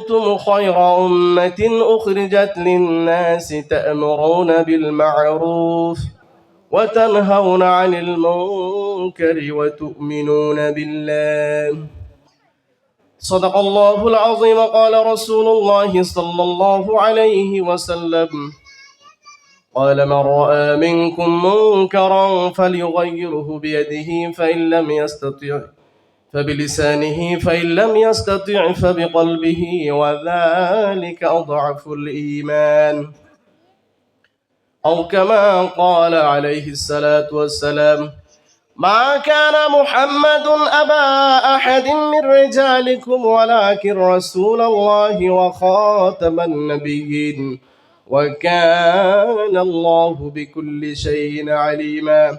كنتم خير أمة أخرجت للناس تأمرون بالمعروف وتنهون عن المنكر وتؤمنون بالله. صدق الله العظيم. قال رسول الله صلى الله عليه وسلم قال من رأى منكم منكرا فليغيره بيده فإن لم يستطع فبلسانه فإن لم يستطع فبقلبه وذلك أضعف الإيمان. أو كما قال عليه الصلاة والسلام ما كان محمد أبا أحد من رجالكم ولكن رسول الله وخاتم النبيين وكان الله بكل شيء عليما.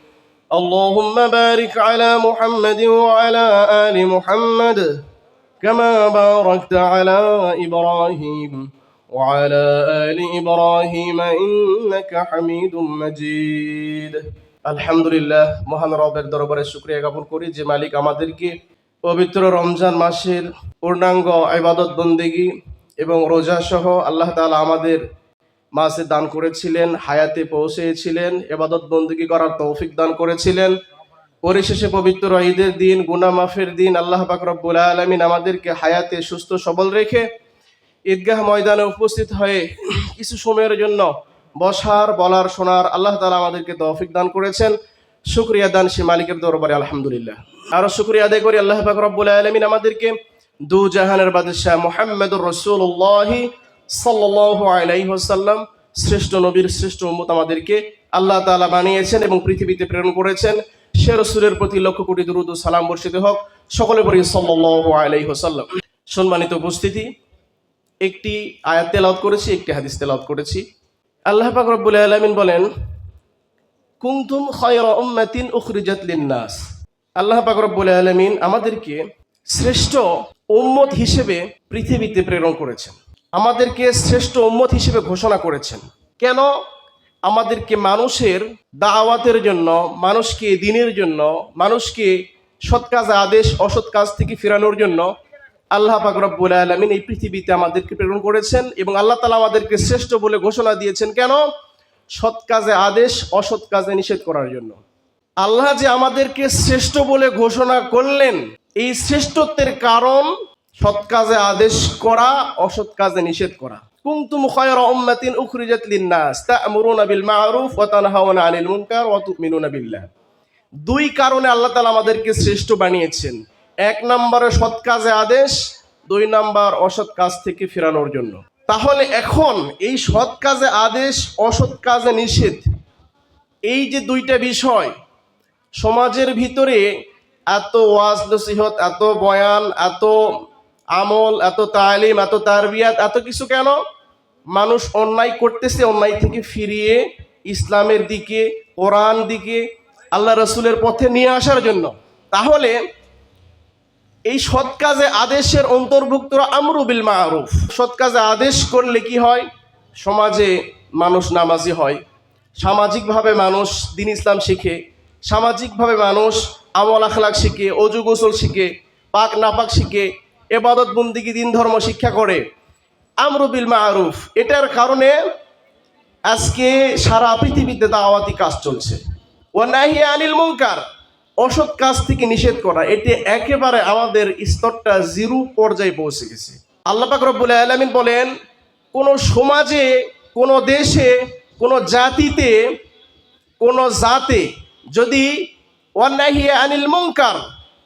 اللهم بارك على محمد وعلى آل محمد كما باركت على إبراهيم وعلى آل إبراهيم إنك حميد مجيد আলহামদুলিল্লাহ মহান রবের দরবারে শুক্রিয়া জ্ঞাপন করি যে মালিক আমাদেরকে পবিত্র রমজান মাসের পূর্ণাঙ্গ ইবাদত বন্দেগী এবং রোজা সহ আল্লাহ তাআলা আমাদের মাসে দান করেছিলেন, হায়াতে পৌঁছেছিলেন, এবাদত বন্দুকি করার তৌফিক দান করেছিলেন। পরিশেষে পবিত্র ঈদের দিন গুনা মাফের দিন, আল্লাহ রব্বুল আলমিন আমাদেরকে হায়াতে সুস্থ সবল রেখে ঈদগাহ ময়দানে উপস্থিত হয়ে কিছু সময়ের জন্য বসার, বলার, শোনার আল্লাহ তালা আমাদেরকে তৌফিক দান করেছেন। শুক্রিয়া দান সে মালিকের দরবারে, আলহামদুলিল্লাহ। আরও শুক্রিয়া আদায় করি আল্লাহ রব্বুল আলমিন আমাদেরকে দু জাহানের বাদশাহ মোহাম্মদুর রসুল্লাহি সাল্লাল্লাহু আলাইহি ওয়াসাল্লাম শ্রেষ্ঠ নবীর শ্রেষ্ঠ উম্মত আমাদেরকে আল্লাহ তাআলা বানিয়েছেন এবং পৃথিবীতে প্রেরণ করেছেন। সে রসুলের প্রতি লক্ষ কোটি দুরুদ সালাম বর্ষিত হোক। সকলে পড়ি সাল্লাল্লাহু আলাইহি ওয়াসাল্লাম। সম্মানিত উপস্থিতি, একটি আয়াত তেলাওয়াত করেছি, একটি হাদিস তেলাওয়াত করেছি। আল্লাহ পাক রব্বুল আলামিন বলেন, কুনতুম খায়রা উম্মাতিন উখরিজাত লিন-নাস। আল্লাহ পাক রব্বুল আলামিন আমাদেরকে শ্রেষ্ঠ উম্মত হিসেবে পৃথিবীতে প্রেরণ করেছেন। আমাদেরকে শ্রেষ্ঠ উম্মত হিসেবে ঘোষণা করেছেন। কেন? আমাদেরকে মানুষের দাওয়াতের জন্য, মানুষকে দিনের জন্য, মানুষকে সৎ কাজ, আদেশ, অসৎ কাজ থেকে ফেরানোর জন্য আল্লাহ পাক আলমিন এই পৃথিবীতে আমাদেরকে প্রেরণ করেছেন এবং আল্লাহ তালা আমাদেরকে শ্রেষ্ঠ বলে ঘোষণা দিয়েছেন। কেন? সৎ কাজে আদেশ, অসৎ কাজে নিষেধ করার জন্য। আল্লাহ যে আমাদেরকে শ্রেষ্ঠ বলে ঘোষণা করলেন, এই শ্রেষ্ঠত্বের কারণ সৎ কাজে আদেশ করা, অসৎ কাজে নিষেধ করা। কুনতুম খায়রা উম্মাতিন উখরিজাত লিন-নাস, তা'মুরুনা বিল মা'রুফ ওয়া তানহাউনা 'আনিল মুনকার ওয়া তু'মিনুনা বিল্লাহ। দুই কারণে আল্লাহ তাআলা আমাদেরকে শ্রেষ্ঠ বানিয়েছেন। এক নম্বরে সৎ কাজে আদেশ, দুই নাম্বার অসৎ কাজ থেকে ফেরানোর জন্য। তাহলে এখন এই সৎ কাজে আদেশ, অসৎ কাজে নিষেধ, এই যে দুইটা বিষয়, সমাজের ভিতরে এত ওয়াজ নসিহত এত বয়ান, এত আমল, এত তালিম, এত তারবিয়াত, এত কিছু কেন? মানুষ অন্যায় করতেছে, অন্যায় থেকে ফিরিয়ে ইসলামের দিকে, কোরআন দিকে, আল্লাহ রসুলের পথে নিয়ে আসার জন্য। তাহলে এই সৎ কাজে আদেশের অন্তর্ভুক্ত আমরু বিল মারুফ। সৎ কাজে আদেশ করলে কি হয়? সমাজে মানুষ নামাজি হয়। সামাজিকভাবে মানুষ দিন ইসলাম শিখে। সামাজিকভাবে মানুষ আমল আখলাক শিখে, অজু গোসল শিখে, পাক নাপাক শিখে এবাদত বন্দিগি দিন ধর্ম শিক্ষা করে? আমরু বিল মারুফ। এটার কারণে আজকে সারা পৃথিবীতে দাওয়াতি কাজ চলছে। ও নাহি আনিল মুনকার। অসৎ কাজ থেকে নিষেধ করা। এটি একেবারে আমাদের স্তরটা জিরো পর্যায়ে পৌঁছে গেছে। আল্লাহ পাক রব্বুল আলামিন বলেন, কোন সমাজে, কোন দেশে, কোন জাতিতে, কোন জাতে যদি অন্যাহি আনিল মুনকার,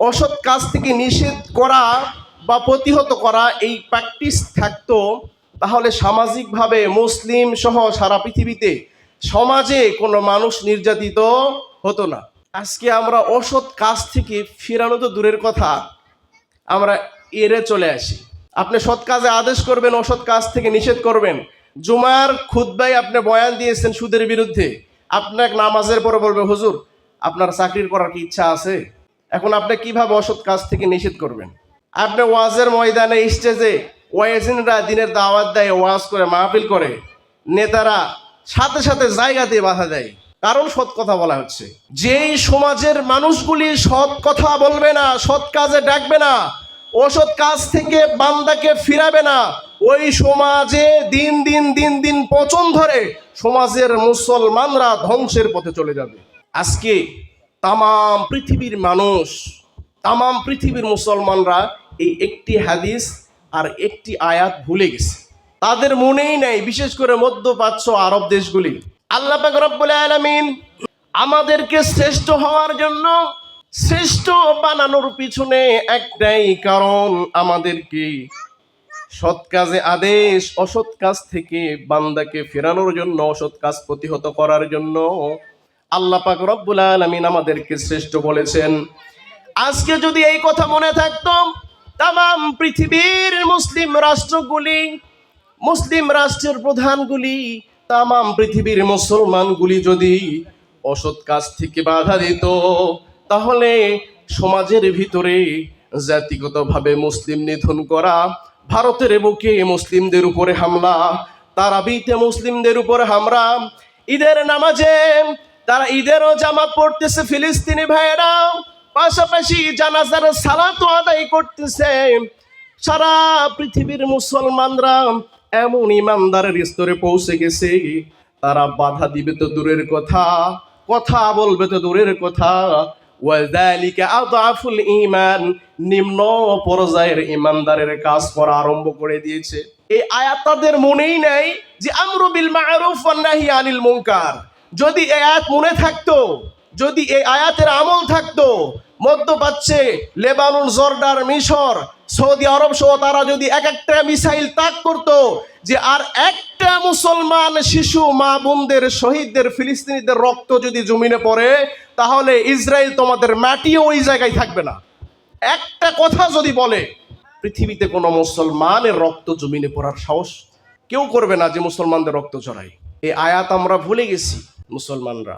অসৎ কাজ থেকে নিষেধ করা বা প্রতিহত করা এই প্র্যাকটিস থাকতো, তাহলে সামাজিকভাবে মুসলিম সহ সারা পৃথিবীতে সমাজে কোনো মানুষ নির্যাতিত হতো না। আজকে আমরা অসৎ কাজ থেকে ফেরানো তো দূরের কথা, আমরা এড়ে চলে আসি। আপনি সৎ কাজে আদেশ করবেন, অসৎ কাজ থেকে নিষেধ করবেন। জুমার খুদ্াই আপনি বয়ান দিয়েছেন সুদের বিরুদ্ধে। আপনার নামাজের পরে বলবে, হুজুর, আপনার চাকরির করার কি ইচ্ছা আছে? এখন আপনি কীভাবে অসৎ কাজ থেকে নিষেধ করবেন? আপনি ওয়াজের ময়দানে স্টেজে ওয়াইজিনরা দিনের দাওয়াত দেয়, ওয়াজ করে, মাহফিল করে। নেতারা সাথে সাথে জায়গা দিয়ে বাধা দেয়। কারণ সৎ কথা বলা হচ্ছে। যেই সমাজের মানুষগুলি সৎ কথা বলবে না, সৎ কাজে ডাকবে না, অসৎ কাজ থেকে বান্দাকে ফিরাবে না, ওই সমাজে দিন দিন দিন দিন পচন ধরে সমাজের মুসলমানরা ধ্বংসের পথে চলে যাবে। আজকে তামাম পৃথিবীর মানুষ, তামাম পৃথিবীর মুসলমানরা এই একটি হাদিস আর একটি আয়াত ভুলে গেছে। তাদের মনেই নেই, বিশেষ করে মধ্যপ্রাচ্য আরব দেশগুলি। আল্লাহ আলামিন আমাদেরকে শ্রেষ্ঠ হওয়ার জন্য শ্রেষ্ঠ বানানোর পিছনে একটাই কারণ আমাদেরকে সৎ কাজে আদেশ, অসৎ কাজ থেকে বান্দাকে ফেরানোর জন্য, অসৎ কাজ প্রতিহত করার জন্য আল্লাহ পাক রব্বুল আলামিন আমাদেরকে শ্রেষ্ঠ বলেছেন। আজকে যদি এই কথা মনে থাকতো তাম পৃথিবীর মুসলিম রাষ্ট্রগুলি, মুসলিম রাষ্ট্রের প্রধানগুলি, তামাম পৃথিবীর মুসলমানগুলি যদি অসৎ কাজ থেকে বাধা দিত, তাহলে সমাজের ভিতরে জাতিগতভাবে মুসলিম নিধন করা, ভারতের বুকে মুসলিমদের উপরে হামলা, তারাবিতে মুসলিমদের উপরে হামলা, ঈদের নামাজে তারা ঈদেরও জামাত পড়তেছে ফিলিস্তিনি ভাইয়েরা পাশাপাশি জানাজার সালাত আদায় করতেছে। সারা পৃথিবীর মুসলমানরা এমন ইমানদারের স্তরে পৌঁছে গেছে। তারা বাধা দিবে তো দূরের কথা কথা বলবে তো দূরের কথা। ঈমান, নিম্ন পর্যায়ের ইমানদারের কাজ করা আরম্ভ করে দিয়েছে। এই আয়াত তাদের মনেই নেই যে, আমরু বিল মা'রুফ নাহি আনিল মুনকার। যদি এই আয়াত মনে থাকতো, যদি এই আয়াতের আমল থাকতো মধ্যপ্রাচ্যে লেবানন জর্ডার মিশর, সৌদি আরব সহ তারা যদি এক একটা মিসাইল তাক করত যে আর একটা মুসলমান শিশু মা বোনদের, শহীদদের, ফিলিস্তিনিদের রক্ত যদি জমিনে পড়ে, তাহলে ইসরায়েল তোমাদের মাটিও ওই জায়গায় থাকবে না। একটা কথা যদি বলে, পৃথিবীতে কোনো মুসলমানের রক্ত জমিনে পড়ার সাহস কেউ করবে না যে মুসলমানদের রক্ত চড়াই এই আয়াত আমরা ভুলে গেছি মুসলমানরা।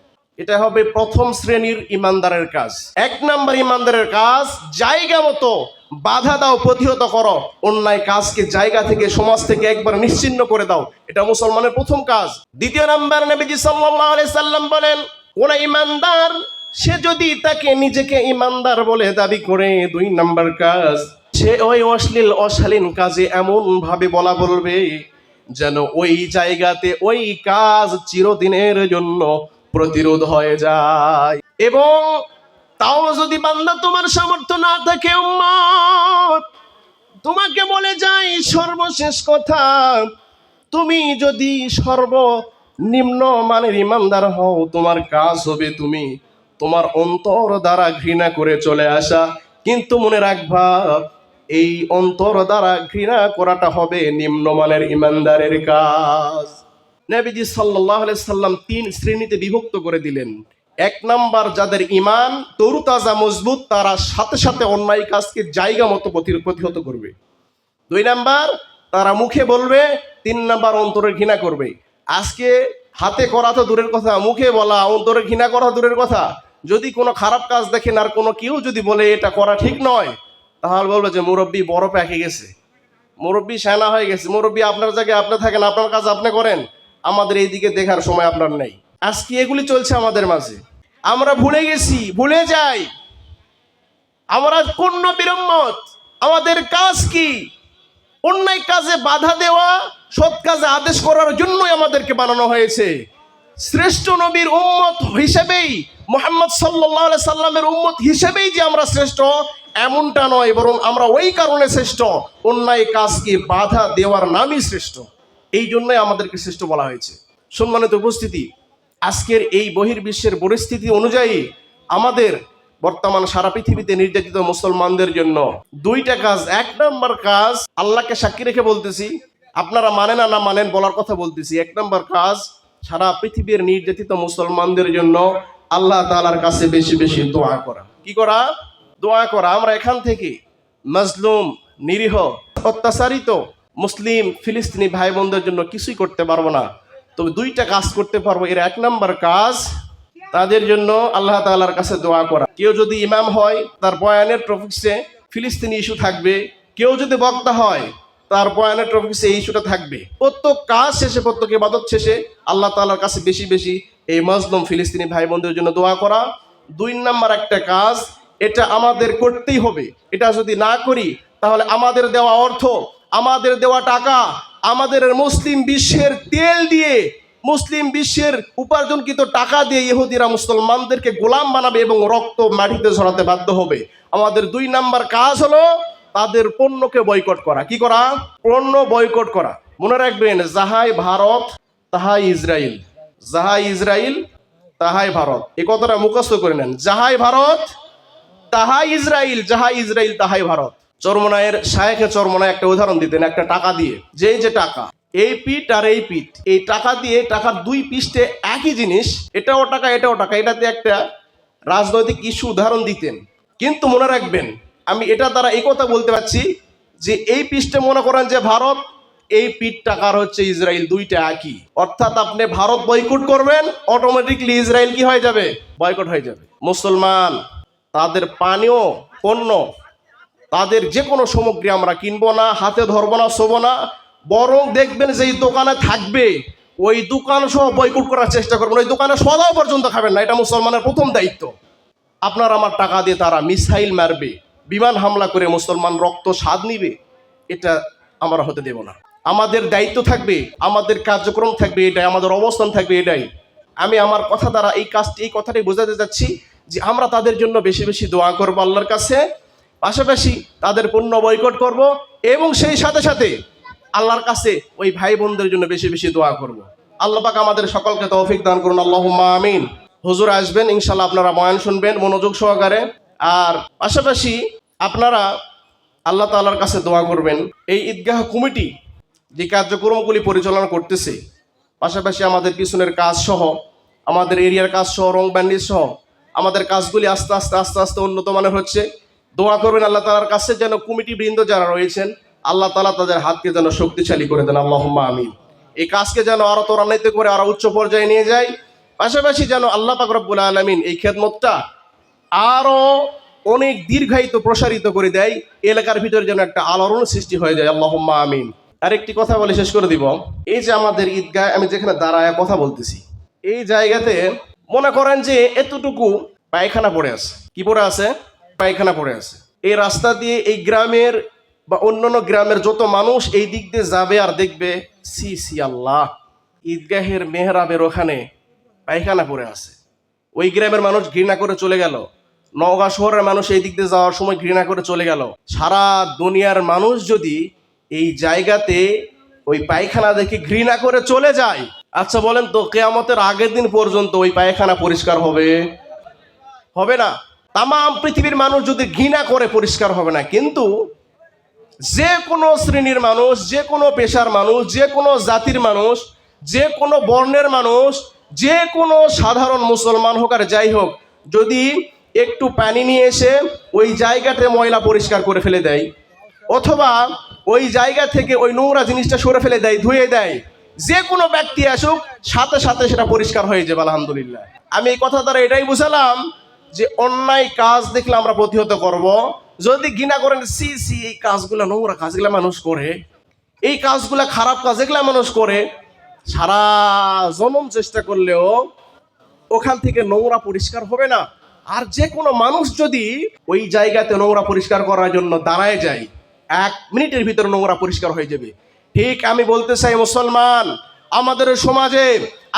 এটা হবে প্রথম শ্রেণির ইমানদারের কাজ। এক নাম্বার ইমানদারের কাজ, জায়গা মতো বাধা দাও, প্রতিহত করো। অন্যায় কাজকে জায়গা থেকে, সমাজ থেকে একবার নিশ্চিন্ন করে দাও। এটা মুসলমানের প্রথম কাজ। দ্বিতীয় নাম্বার নবীজি সাল্লাম বলেন, কোন ইমানদার, সে যদি তাকে নিজেকে ইমানদার বলে দাবি করে, দুই নাম্বার কাজ, সে ওই অশ্লীল, অশালীন কাজে এমন ভাবে বলা বলবে যেন ওই জায়গাতে ওই কাজ চিরদিনের জন্য প্রতিরোধ হয়ে যায়। এবং তাও যদি বান্দা তোমার সামর্থ্য না থাকে তোমাকে বলে যাই সর্বশেষ কথা, তুমি যদি সর্ব নিম্ন মানের ইমানদার হও, তোমার কাজ হবে তুমি তোমার অন্তর দ্বারা ঘৃণা করে চলে আসা। কিন্তু মনে রাখবা, এই অন্তর দ্বারা ঘৃণা করাটা হবে নিম্নমানের ইমানদারের কাজ। নবীজি সাল্লাহ সাল্লাম তিন শ্রেণীতে বিভক্ত করে দিলেন। এক নাম্বার, যাদের ইমান তরুতাজা মজবুত, তারা সাথে সাথে অন্যায় কাজকে জায়গা মতো প্রতি- প্রতিহত করবে। দুই নাম্বার, তারা মুখে বলবে, তিন নাম্বার অন্তরে ঘৃণা করবে। আজকে হাতে করা তো দূরের কথা, মুখে বলা অন্তরে ঘৃণা করা দূরের কথা। যদি কোনো খারাপ কাজ দেখেন আর কোনো কেউ যদি বলে এটা করা ঠিক নয়, তাহলে বলবে যে মুরব্বী বড় প্যাকে গেছে। মুরব্বী সেনা হয়ে গেছে। মুরব্বী আপনার জায়গায় আপনি থাকেন, আপনার কাজ আপনি করেন। আমাদের এইদিকে দেখার সময় আপনার নেই। আজকে এগুলি চলছে আমাদের মাঝে। আমরা ভুলে গেছি, ভুলে যাই। আমরা কোন বিরম্মত। আমাদের কাজ কি? অন্যায় কাজে বাধা দেওয়া, সৎ কাজে আদেশ করার জন্যই আমাদেরকে বানানো হয়েছে। শ্রেষ্ঠ নবীর উম্মত হিসেবেই, মোহাম্মদ সাল্লাহ সাল্লামের উম্মত হিসেবেই যে আমরা শ্রেষ্ঠ, এমনটা নয়, বরং আমরা ওই কারণে শ্রেষ্ঠ। অন্যায় কাজকে বাধা দেওয়ার নামই শ্রেষ্ঠ। এই জন্যই আমাদেরকে শ্রেষ্ঠ বলা হয়েছে। সম্মানিত উপস্থিতি, আজকের এই বহির্বিশ্বের পরিস্থিতি অনুযায়ী আমাদের বর্তমান সারা পৃথিবীতে নির্যাতিত মুসলমানদের জন্য দুইটা কাজ। এক নম্বর কাজ, আল্লাহকে সাক্ষী রেখে বলতেছি, আপনারা মানেন না না মানেন বলার কথা বলতেছি। এক নম্বর কাজ, সারা পৃথিবীর নির্যাতিত মুসলমানদের জন্য আল্লাহ তাআলার কাছে বেশি বেশি দোয়া করা। কি করা? দোয়া করা। আমরা এখান থেকে মজলুম, নিরীহ, অত্যাচারিত মুসলিম ফিলিস্তিনি ভাই বোনদের জন্য কিছুই করতে পারব না। তবে দুইটা কাজ করতে পারব। এর এক নম্বর কাজ, তাদের জন্য আল্লাহ তাআলার কাছে দোয়া করা। কেউ যদি ইমাম হয়, তার বয়ানের টপিক্সে ফিলিস্তিনি ইস্যু থাকবে। কেউ যদি বক্তা হয়, তার বয়ানের টপিক্সে এই ইস্যুটা থাকবে। প্রত্যেক কাজ শেষে, প্রত্যেক ইবাদত শেষে আল্লাহ তাআলার কাছে বেশি বেশি এই মজলুম ফিলিস্তিনি ভাই বোনদের জন্য দোয়া করা। দুই নাম্বার একটা কাজ, এটা আমাদের করতেই হবে। এটা যদি না করি, তাহলে আমাদের দেওয়া অর্থ আমাদের দেওয়া টাকা আমাদের মুসলিম বিশ্বের তেল দিয়ে মুসলিম বিশ্বের উপার্জনকৃত টাকা দিয়ে ইহুদিরা মুসলমানদেরকে গোলাম বানাবে এবং রক্ত মাটিতে ঝরাতে বাধ্য হবে। আমাদের দুই নাম্বার কাজ হলো তাদের পণ্যকে বয়কট করা। কি করা? পণ্য বয়কট করা। মনে রাখবেন, যাহাই ভারত, তাহাই ইসরায়েল যাহাই ইসরায়েল তাহাই ভারত। এ কথাটা মুখস্থ করে নেন। যাহাই ভারত, তাহাই ইসরায়েল যাহাই ইসরায়েল তাহাই ভারত। চরমনায়ের শায়েখে চরমনায় একটা উদাহরণ দিতেন একটা টাকা দিয়ে। যে যে টাকা, এই পিঠ আর এই পিঠ, এই টাকা দিয়ে টাকার দুই পিঠে একই জিনিস, এটাও টাকা এটাও টাকা, এটাতে একটা রাজনৈতিক ইস্যু উদাহরণ দিতেন কিন্তু মনে রাখবেন, আমি এটা দ্বারা এই কথা বলতে পারছি যে এই পিঠে মনে করেন যে ভারত, এই পিঠ টাকার হচ্ছে ইসরায়েল দুইটা একই। অর্থাৎ আপনি ভারত বয়কট করবেন অটোমেটিকলি ইসরায়েল কি হয়ে যাবে? বয়কট হয়ে যাবে। মুসলমান, তাদের পানীয়, পণ্য তাদের যে কোনো সামগ্রী আমরা কিনবো না, হাতে ধরবো না, শোবো না, বরং দেখবেন যে এই দোকানে থাকবে, ওই দোকান সহ বয়কট করার চেষ্টা করবেন। ওই দোকানে সদাও পর্যন্ত খাবেন না, এটা মুসলমানের প্রথম দায়িত্ব। আপনার আমার টাকা দিয়ে তারা মিসাইল মারবে, বিমান হামলা করে মুসলমান রক্ত স্বাদ নিবে, এটা আমরা হতে দেব না। আমাদের দায়িত্ব থাকবে, আমাদের কার্যক্রম থাকবে এটাই, আমাদের অবস্থান থাকবে এটাই। আমি আমার কথা দ্বারা এই কাজটি, এই কথাটাই বোঝাতে চাচ্ছি যে আমরা তাদের জন্য বেশি বেশি দোয়া করব আল্লাহর কাছে। পাশাপাশি তাদের পণ্য বয়কট করব এবং সেই সাথে সাথে আল্লাহর কাছে ওই ভাই বোনদের জন্য বেশি বেশি দোয়া করব। আল্লাহ পাক আমাদের সকলকে তৌফিক দান করুন। আল্লাহ আমিন। হুজুর আসবেন ইনশাল্লাহ আপনারা বয়ান শুনবেন, মনোযোগ সহকারে। আর পাশাপাশি আপনারা আল্লাহ তাআলার কাছে দোয়া করবেন। এই ঈদগাহ কমিটি যে কার্যক্রমগুলি পরিচালনা করতেছে, পাশাপাশি আমাদের পিছনের কাজ সহ, আমাদের এরিয়ার কাজ সহ, রং ব্যান্ডিজ সহ, আমাদের কাজগুলি আস্তে আস্তে আস্তে আস্তে উন্নত মানের হচ্ছে। দোয়া করবেন আল্লাহ তালার কাছে যেন কমিটি বৃন্দ যারা রয়েছেন, আল্লাহ তালা তাদের হাতকে যেন শক্তিশালী করে দেন। আল্লাহ আমিন। এই কাজকে যেন আরও ত্বরান্বিত করে, আরও উচ্চ পর্যায়ে নিয়ে যায় পাশাপাশি যেন আল্লাহ পাক রব্বুল আলমিন এই খেদমতটা আরও অনেক দীর্ঘায়িত, প্রসারিত করে দেয়। এলাকার ভিতরে যেন একটা আলোড়ন সৃষ্টি হয়ে যায়। আল্লাহ আমিন। আরেকটি কথা বলে শেষ করে দিব। এই যে আমাদের ঈদগাহ, আমি যেখানে দাঁড়ায় কথা বলতেছি, এই জায়গাতে মনে করেন যে এতটুকু পায়খানা পড়ে আছে। কি পড়ে আছে? পায়খানা পড়ে আছে। এই রাস্তা দিয়ে এই গ্রামের বা অন্যান্য গ্রামের যত মানুষ এই দিক দিয়ে যাবে আর দেখবে, সি সি, আল্লাহ, ঈদগাহের মেহরাবের ওখানে পায়খানা পড়ে আছে। ওই গ্রামের মানুষ ঘৃণা করে চলে গেল। নওগাঁ শহরের মানুষ এই দিক দিয়ে যাওয়ার সময় ঘৃণা করে চলে গেল। সারা দুনিয়ার মানুষ যদি এই জায়গাতে ওই পায়খানা দেখে ঘৃণা করে চলে যায় আচ্ছা বলেন তো, কেয়ামতের আগের দিন পর্যন্ত ওই পায়খানা পরিষ্কার হবে? হবে না? তাম পৃথিবীর মানুষ যদি ঘৃণা করে, পরিষ্কার হবে না। কিন্তু যে কোনো শ্রেণির মানুষ, যে কোনো পেশার মানুষ, যে কোনো জাতির মানুষ, যে কোনো বর্ণের মানুষ, যে কোনো সাধারণ মুসলমান হোক আর যাই হোক, যদি একটু পানি নিয়ে এসে ওই জায়গাতে ময়লা পরিষ্কার করে ফেলে দেয়, অথবা ওই জায়গা থেকে ওই নোংরা জিনিসটা সরে ফেলে দেয়, ধুয়ে দেয়, যে কোনো ব্যক্তি আসুক, সাথে সাথে সেটা পরিষ্কার হয়ে যাবে, আলহামদুলিল্লাহ। আমি এই কথা দ্বারা এটাই বুঝালাম যে অন্যায় কাজ দেখলে আমরা প্রতিহত করব। যদি ঘৃণা করেন, সি সি, এই কাজগুলো নোংরা কাজগুলো মানুষ করে, এই কাজগুলো খারাপ কাজ এগুলা মানুষ করে, সারা জনম চেষ্টা করলেও ওখান থেকে নোংরা পরিষ্কার হবে না। আর যে কোনো মানুষ যদি ওই জায়গাতে নোংরা পরিষ্কার করার জন্য দাঁড়ায় যায়, এক মিনিটের ভিতরে নোংরা পরিষ্কার হয়ে যাবে। ঠিক আমি বলতে চাই মুসলমান, আমাদের সমাজে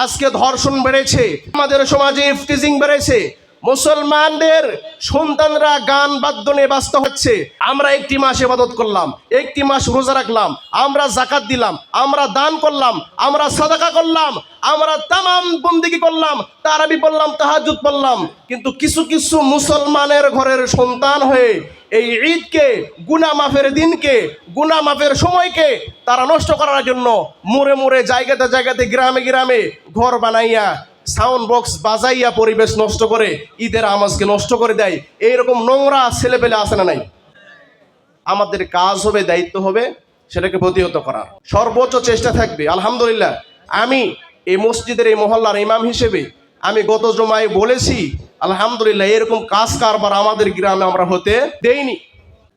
আজকে ধর্ষণ বেড়েছে, আমাদের সমাজে ইফটিজিং বেড়েছে মুসলমানদের সন্তানরা গান বাদ্য নিয়ে ব্যস্ত হচ্ছে। আমরা একটি মাস ইবাদত করলাম, একটি মাস রোজা রাখলাম, আমরা জাকাত দিলাম, আমরা দান করলাম, আমরা সাদাকা করলাম, আমরা তামাম বন্দিগি করলাম, তারাবি পড়লাম তাহাজুদ পড়লাম। কিন্তু কিছু কিছু মুসলমানের ঘরের সন্তান হয়ে এই ঈদকে, গুনা মাফের দিনকে, গুনা মাফের সময়কে তারা নষ্ট করার জন্য মোড়ে মোড়ে জায়গাতে জায়গাতে গ্রামে গ্রামে ঘর বানাইয়া সাউন্ড বক্স বাজাইয়া পরিবেশ নষ্ট করে, ঈদের আমাজকে নষ্ট করে দেয়। এইরকম নোংরা ছেলে পেলে আসে না নাই? আমাদের কাজ হবে, দায়িত্ব হবে, সেটাকে প্রতিহত করার। সর্বোচ্চ চেষ্টা থাকবে, আলহামদুলিল্লাহ। আমি এই মসজিদের এই মহল্লার ইমাম হিসেবে আমি গত জমায় বলেছি, আলহামদুলিল্লাহ, এরকম কাজ কারবার আমাদের গ্রামে আমরা হতে দেইনি।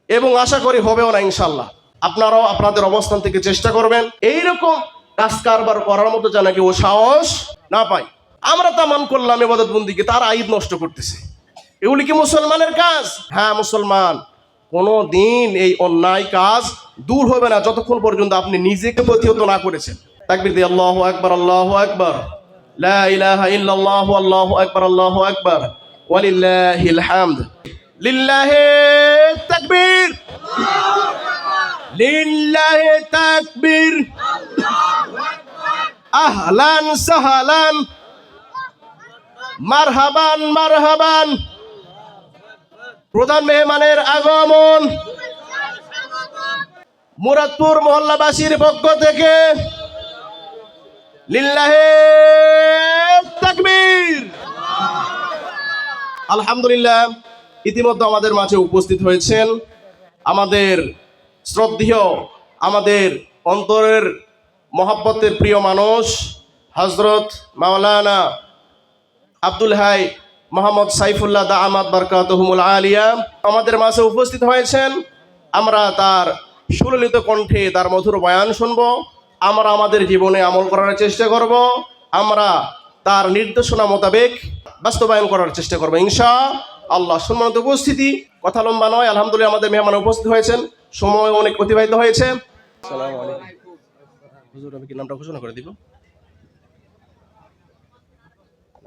এবং আশা করি হবেও না ইনশাল্লাহ আপনারাও আপনাদের অবস্থান থেকে চেষ্টা করবেন। এইরকম কাজ কারবার করার মতো যেন কেউ সাহস না পাই আমরা তা মান করলাম এবাদত বন্দিকে, তার আইদ নষ্ট করতেছে। এগুলি কি মুসলমানের কাজ? হ্যাঁ মুসলমান। কোনো দিন এই অন্যায় কাজ দূর হবে না যতক্ষণ পর্যন্ত আপনি নিজেকে প্রতিহত না করেছেন। তাকবির দিয়ে আল্লাহু আকবার আল্লাহু আকবার। আল্লাহু আকবার আল্লাহু আকবার। ওয়ালিল্লাহিল হামদ লিল্লাহি তাকবীর। লিল্লাহি তাকবীর। আহলান সাহালান। মারহাবান মারহাবান। প্রধান মেহমানের আগমন। মুরাদপুর মহল্লাবাসীর পক্ষ থেকে লিল্লাহে তাকবীর। আলহামদুলিল্লাহ, ইতিমধ্যে আমাদের মাঝে উপস্থিত হয়েছেন আমাদের শ্রদ্ধেয়, আমাদের অন্তরের মহাব্বতের প্রিয় মানুষ হজরত মাওলানা আব্দুল হাই মোহাম্মদ সাইফুল্লাহ দা আহমদ বরকাতহুমুল আলিয়া আমাদের মাঝে উপস্থিত হয়েছেন। আমরা তার সুললিত কণ্ঠে তার মধুর বয়ান শুনব। আমরা আমাদের জীবনে আমল করার চেষ্টা করব। আমরা তার নির্দেশনা মোতাবেক বাস্তবায়ন করার চেষ্টা করব ইনশা আল্লাহ। সম্মানিত উপস্থিতি, কথা লম্বা নয়, আলহামদুলিল্লাহ আমাদের মেহমান উপস্থিত হয়েছেন। সময় অনেক অতিবাহিত হয়েছে। হুজুর, আমি কি নামটা ঘোষণা করে দিব নামটা ঘোষণা করব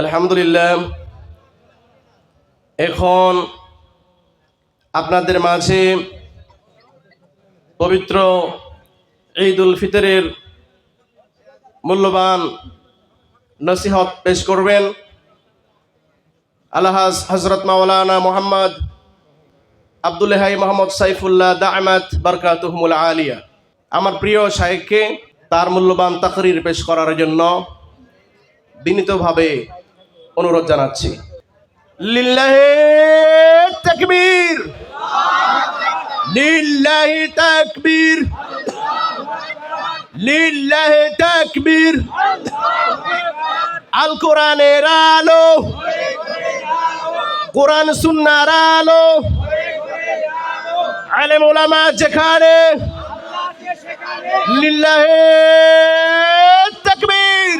আলহামদুলিল্লাহ। এখন আপনাদের মাঝে পবিত্র ঈদ উল ফিতরের মূল্যবান নসিহত পেশ করবেন আলহাজ হজরত মাওলানা মোহাম্মদ আব্দুল হাই মোহাম্মদ সাইফুল্লাহ দামাত বরকাতুহমুল আলিয়া। আমার প্রিয় শাহেককে তার মূল্যবান তাকরির পেশ করার জন্য বিনীতভাবে অনুরোধ জানাচ্ছি। লিল্লাহে তাকবীর। লিল্লাহি তাকবীর। লিল্লাহি তাকবীর। আল কোরআনের আলো। কোরআন সুন্নার আলো। আলেম ওলামা যেখানে লিল্লাহে তাকবীর।